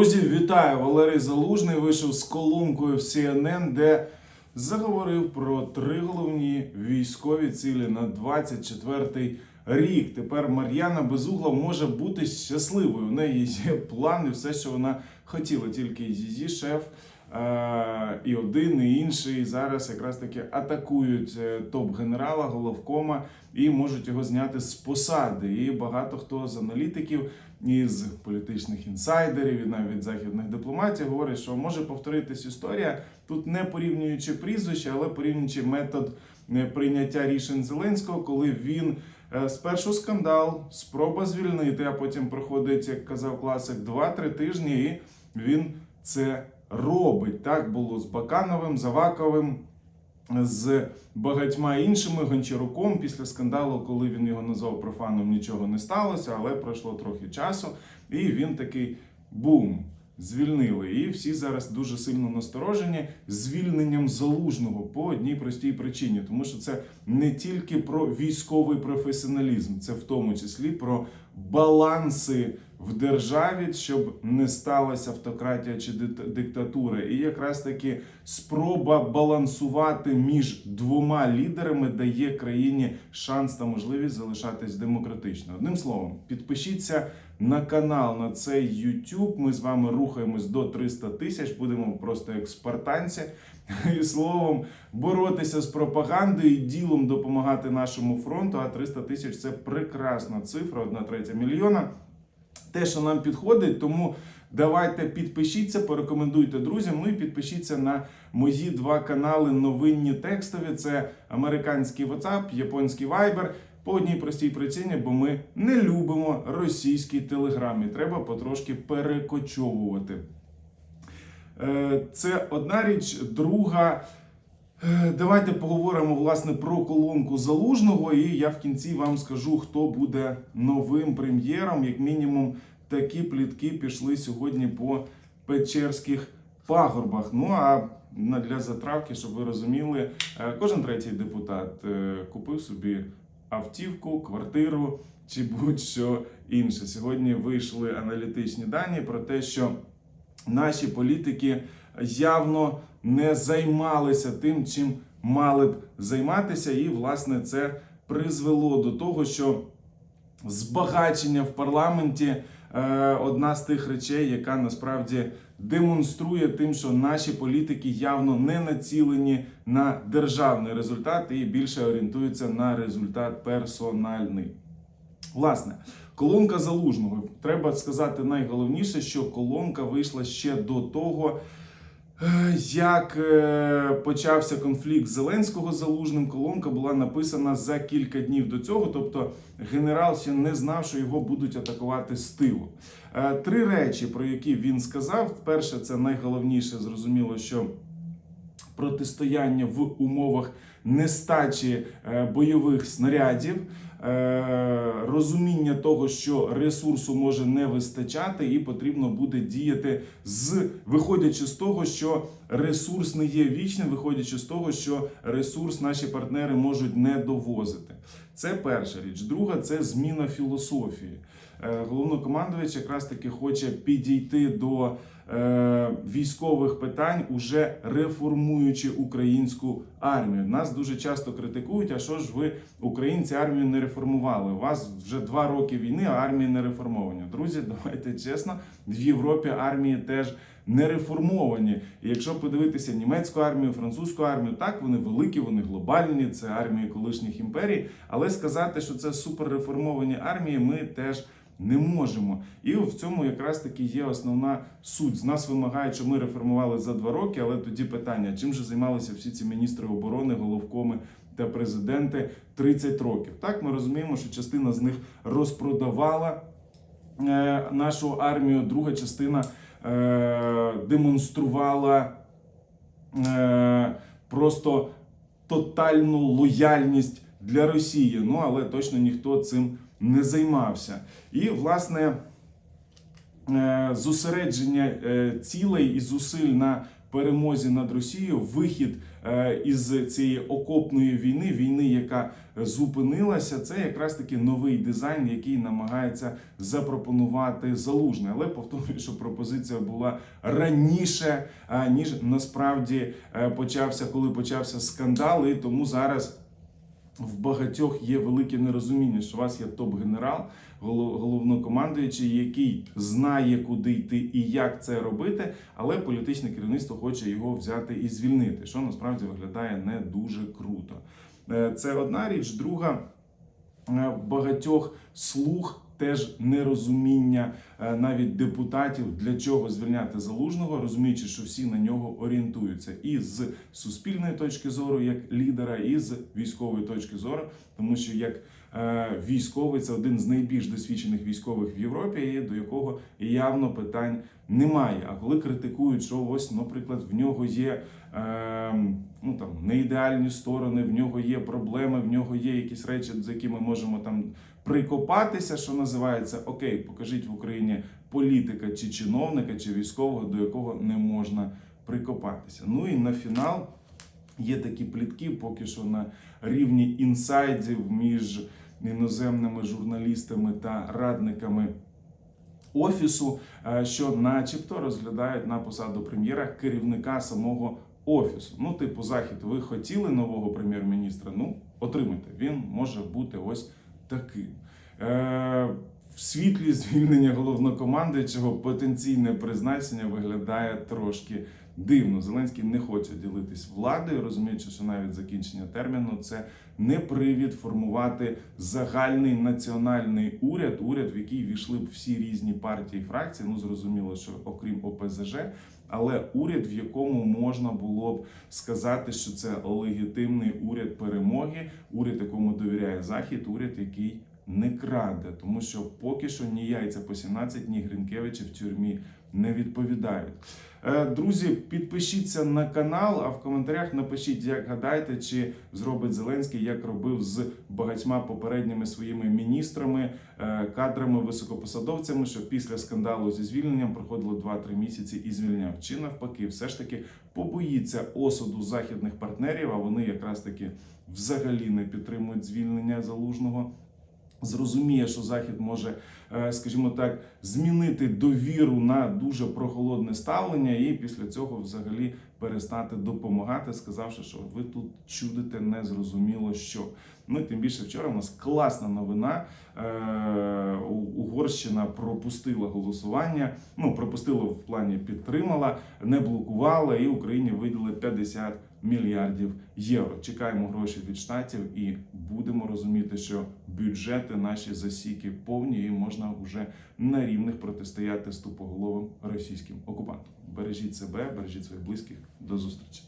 Друзі, вітаю! Валерій Залужний вийшов з колонкою в CNN, де заговорив про три головні військові цілі на 24-й рік. Тепер Мар'яна Безугла може бути щасливою. У неї є план і все, що вона хотіла. Тільки її шеф. е, І один, і інший зараз якраз таки атакують е, топ-генерала головкома і можуть його зняти з посади. І багато хто з аналітиків із політичних інсайдерів і навіть західних дипломатів говорять, що може повторитись історія тут не порівнюючи прізвище, але порівнюючи метод е, прийняття рішень Зеленського, коли він спершу скандал, спроба звільнити, а потім проходить, як казав класик, 2-3 тижні, і він це робить. Так було з Бакановим, Заваковим з багатьма іншими Гончаруком після скандалу, коли він його назвав профаном, нічого не сталося, але пройшло трохи часу, і він такий бум. Звільнили, і всі зараз дуже сильно насторожені звільненням залужного по одній простій причині, тому що це не тільки про військовий професіоналізм, це в тому числі про баланси в державі, щоб не сталася автократія чи диктатура, і якраз таки спроба балансувати між двома лідерами дає країні шанс та можливість залишатись демократично. Одним словом, підпишіться на канал на цей YouTube. Ми з вами рухаємось до 300 тисяч. Будемо просто як спартанці. І словом боротися з пропагандою і ділом допомагати нашому фронту. А 300 тисяч це прекрасна цифра, одна третя мільйона те, що нам підходить. Тому давайте підпишіться, порекомендуйте друзям. Ну і підпишіться на мої два канали новинні текстові. Це американський WhatsApp, японський Viber. По одній простій причині, бо ми не любимо російський телеграм і треба потрошки перекочовувати. Е, Це одна річ. Друга. Е, Давайте поговоримо власне про колонку залужного, і я в кінці вам скажу, хто буде новим прем'єром. Як мінімум, такі плітки пішли сьогодні по Печерських пагорбах. Ну а для затравки, щоб ви розуміли, е, кожен третій депутат е, купив собі автівку, квартиру чи будь-що інше. Сьогодні вийшли аналітичні дані про те, що наші політики явно не займалися тим, чим мали б займатися, і власне це призвело до того, що збагачення в парламенті е, одна з тих речей, яка насправді демонструє тим, що наші політики явно не націлені на державний результат і більше орієнтуються на результат персональний. Власне, колонка залужного. Треба сказати найголовніше, що колонка вийшла ще до того, е, як е, почався конфлікт Зеленського з залужним. Колонка була написана за кілька днів до цього. Тобто генерал ще не знав, що його будуть атакувати з тилу. Е, Три речі, про які він сказав. Перше, це найголовніше, зрозуміло, що протистояння в умовах нестачі е, бойових снарядів, е, розуміння того, що ресурсу може не вистачати, і потрібно буде діяти з виходячи з того, що ресурс не є вічним, виходячи з того, що ресурс наші партнери можуть не довозити. Це перша річ. Друга це зміна філософії. Е, Головнокомандувач якраз таки хоче підійти до військових питань, уже реформуючи українську армію. Нас дуже часто критикують. А що ж ви, українці, армію не реформували? У вас вже два роки війни, а армії не реформовані. Друзі, давайте чесно, в Європі армії теж не реформовані. І якщо подивитися німецьку армію, французьку армію, так вони великі, вони глобальні, це армії колишніх імперій. Але сказати, що це суперреформовані армії, ми теж не можемо. І в цьому якраз таки є основна суть. З нас вимагають, що ми реформували за два роки, але тоді питання: чим же займалися всі ці міністри оборони, головкоми та президенти 30 років? Так, ми розуміємо, що частина з них розпродавала е, нашу армію, друга частина е, демонструвала е, просто тотальну лояльність для Росії. Ну але точно ніхто цим не займався. І власне е, зосередження е, цілей і зусиль на перемозі над Росією, вихід е, із цієї окопної війни, війни, яка зупинилася, це якраз таки новий дизайн, який намагається запропонувати залужний. Але повторюю, що пропозиція була раніше, ніж насправді почався, коли почався скандал, і тому зараз. В багатьох є велике нерозуміння, що у вас є топ-генерал, головнокомандуючий, який знає, куди йти і як це робити, але політичне керівництво хоче його взяти і звільнити, що насправді виглядає не дуже круто. Е, Це одна річ. Друга е, багатьох слух. Теж нерозуміння е, навіть депутатів для чого звільняти залужного, розуміючи, що всі на нього орієнтуються, і з суспільної точки зору, як лідера, і з військової точки зору, тому що як військовий це один з найбільш досвідчених військових в Європі, і до якого явно питань немає. А коли критикують, що ось, наприклад, в нього є е, ну там не ідеальні сторони, в нього є проблеми, в нього є якісь речі, з якими можемо там прикопатися, що називається окей, покажіть в Україні політика чи чиновника, чи військового, до якого не можна прикопатися. Ну і на фінал є такі плітки, поки що на рівні інсайдів між іноземними журналістами та радниками. Офісу, е, що, начебто, розглядають на посаду прем'єра керівника самого офісу. Ну, типу, захід, ви хотіли нового прем'єр-міністра? Ну, отримайте. Він може бути ось таким. Е, в світлі звільнення головнокомандуючого потенційне призначення виглядає трошки дивно. Зеленський не хоче ділитись владою, розуміючи, що навіть закінчення терміну це не привід формувати загальний національний уряд, уряд, в який війшли б всі різні партії і фракції. Ну зрозуміло, що окрім ОПЗЖ. Але уряд, в якому можна було б сказати, що це легітимний уряд перемоги, уряд, якому довіряє захід, уряд, який не краде, тому що поки що ні яйця по 17, ні Гринкевичі в тюрмі не відповідають. Е, Друзі, підпишіться на канал, а в коментарях напишіть, як гадаєте, чи зробить Зеленський, як робив з багатьма попередніми своїми міністрами, е, кадрами, високопосадовцями, що після скандалу зі звільненням проходило 2-3 місяці і звільняв. Чи навпаки, все ж таки побоїться осуду західних партнерів, а вони якраз таки взагалі не підтримують звільнення залужного зрозуміє, що Захід може, скажімо так, змінити довіру на дуже прохолодне ставлення, і після цього взагалі перестати допомагати, сказавши, що ви тут чудите незрозуміло що. Ну тим більше вчора у нас класна новина. Е, Угорщина пропустила голосування. Ну пропустила в плані підтримала, не блокувала, і Україні видали 50 мільярдів євро. Чекаємо гроші від штатів і будемо розуміти, що бюджети наші засіки повні, і можна вже на рівних протистояти ступоголовим російським окупантам. Бережіть себе, бережіть своїх близьких. До зустрічі.